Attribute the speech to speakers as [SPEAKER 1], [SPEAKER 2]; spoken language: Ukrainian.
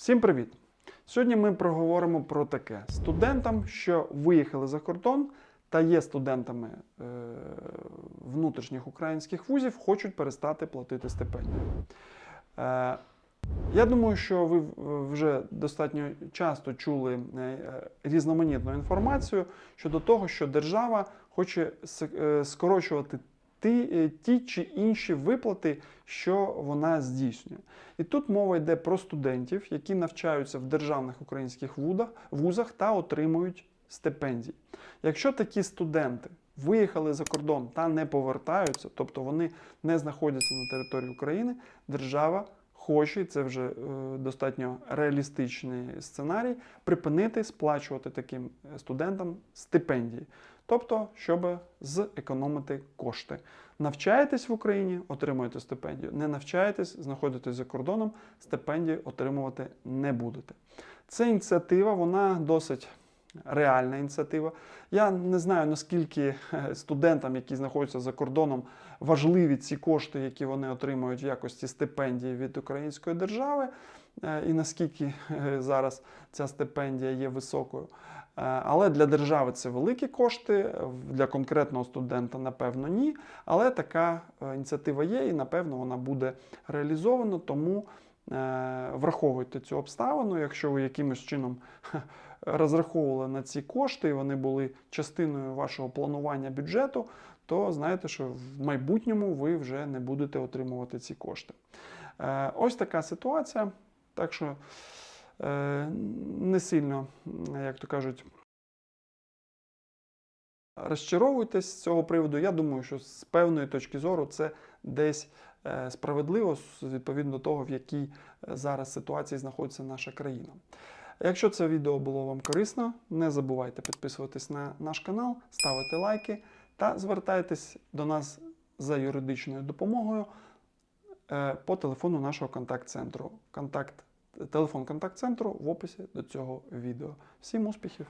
[SPEAKER 1] Всім привіт! Сьогодні ми проговоримо про таке: студентам, що виїхали за кордон та є студентами е, внутрішніх українських вузів, хочуть перестати платити стипендію. Е, я думаю, що ви вже достатньо часто чули е, різноманітну інформацію щодо того, що держава хоче е, скорочувати е, ті чи інші виплати, що вона здійснює. І тут мова йде про студентів, які навчаються в державних українських вузах та отримують стипендії. Якщо такі студенти виїхали за кордон та не повертаються, тобто вони не знаходяться на території України, держава хоче, це вже е, достатньо реалістичний сценарій, припинити сплачувати таким е, студентам стипендії. Тобто, щоб зекономити кошти. Навчаєтесь в Україні, отримуєте стипендію. Не навчаєтесь, знаходитесь за кордоном, стипендію отримувати не будете. Це ініціатива, вона досить реальна ініціатива. Я не знаю, наскільки е, студентам, які знаходяться за кордоном, важливі ці кошти, які вони отримують в якості стипендії від української держави, е, і наскільки е, зараз ця стипендія є високою. Але для держави це великі кошти, для конкретного студента, напевно, ні. Але така ініціатива є, і напевно вона буде реалізована. Тому враховуйте цю обставину, якщо ви якимось чином розраховували на ці кошти, і вони були частиною вашого планування бюджету, то знаєте, що в майбутньому ви вже не будете отримувати ці кошти. Е, Ось така ситуація. Так що е, не сильно, як то кажуть, розчаровуйтесь з цього приводу. Я думаю, що з певної точки зору це десь е, справедливо відповідно до того, в якій зараз ситуації знаходиться наша країна. Якщо це відео було вам корисно, не забувайте підписуватись на наш канал, ставити лайки та звертайтесь до нас за юридичною допомогою е, по телефону нашого контакт-центру. Контакт, телефон контакт-центру в описі до цього відео. Всім успіхів!